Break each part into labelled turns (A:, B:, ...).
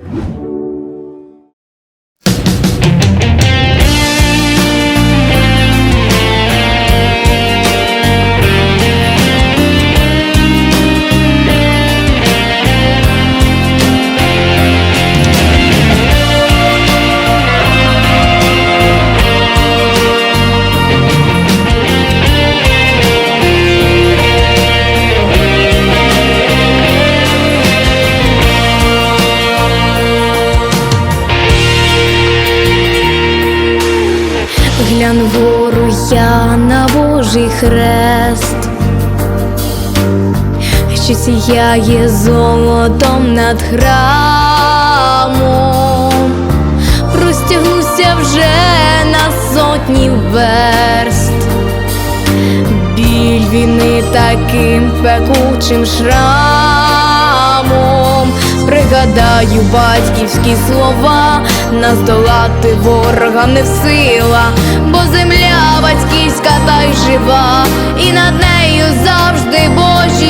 A: Thank you вгору я на Божий хрест, що сіяє золотом над храмом, простягнуся вже на сотні верст, біль війни таким пекучим шрамом. Пригадаю батьківські слова, наздолати ворога не в сила, й жива, і над нею завжди Божі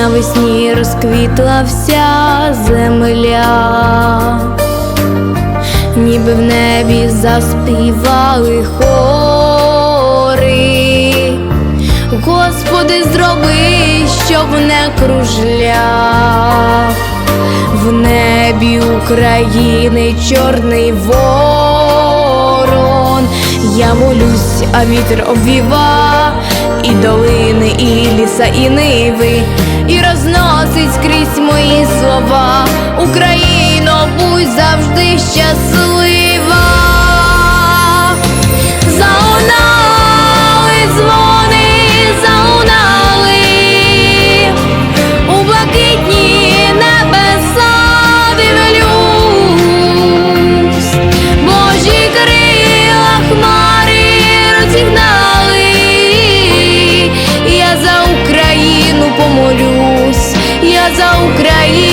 A: Навесні розквітла вся земля, ніби в небі заспівали хори. Господи, зроби, щоб не кружляв в небі України чорний ворон. Я молюсь, а вітер обвіва і долини, і ліса, і ниви, розносить скрізь мої слова. Україно, будь завжди щаслива. Я за